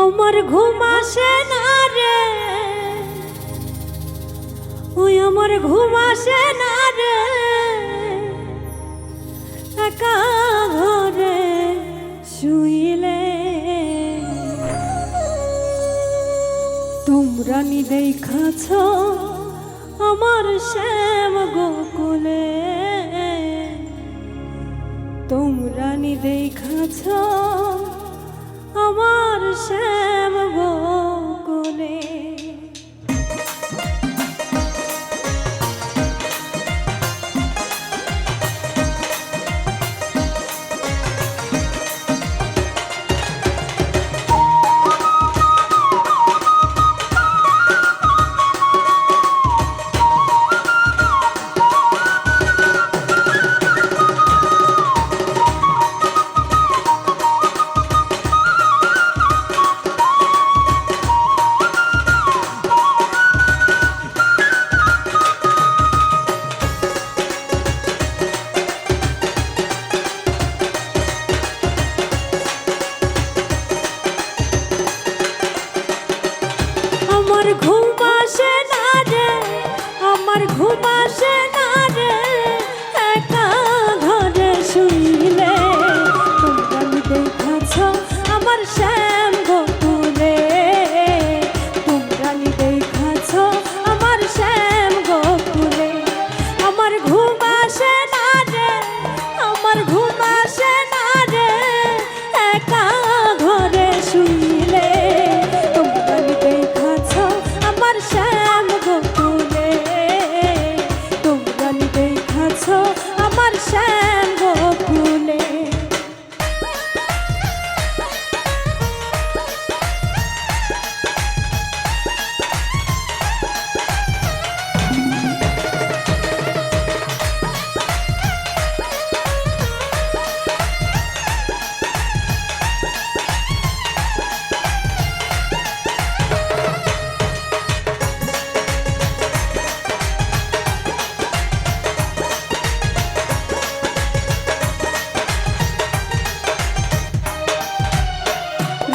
আমার ঘুম আসে না রে। ওই আমার ঘুম আসে না রে। একা ঘরে শুইলে। তোমরা নি দেখাছ আমার শ্যাম গোকুলে। তোমরা নি দেখাছ আমার শ্যাম গোকুলে Sẽ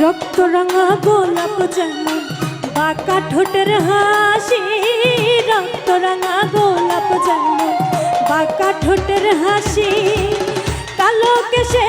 রক্ত রঙা গোলাপ যেমন, বাঁকা ঠোঁটের হাসি। রক্ত রঙা গোলাপ যেমন, বাঁকা ঠোঁটের হাসি। কালো কেশে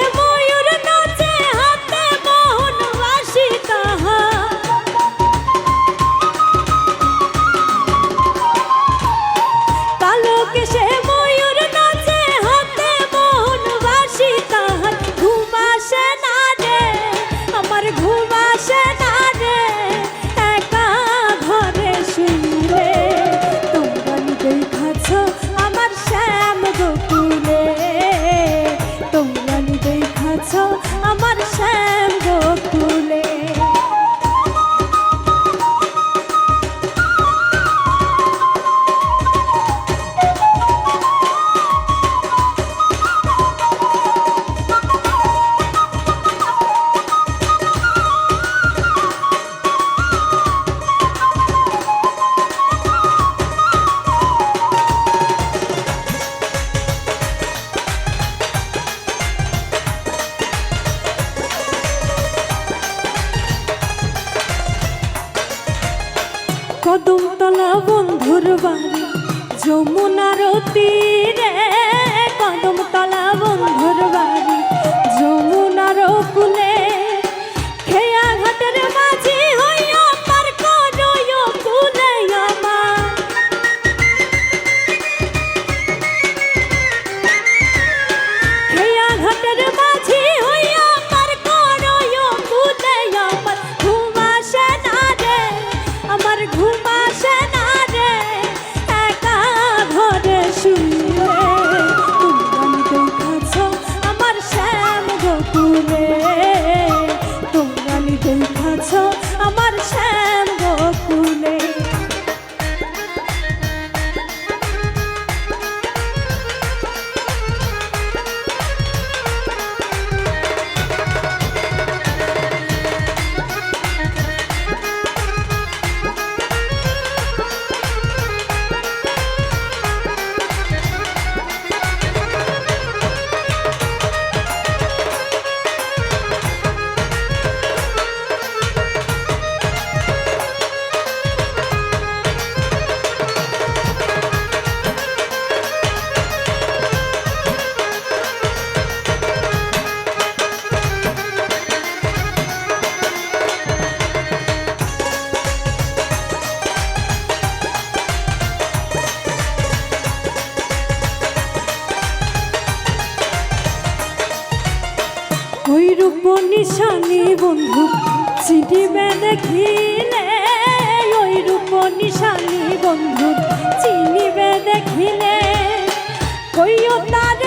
কদমতলা বন্ধুর বাড়ি যমুনার তীরে কদমতলা রূপ নিশানি বন্ধু চিনিবে দেখিলে। ওই রূপ নিশানি বন্ধু চিনিবে দেখিলে। কইও তার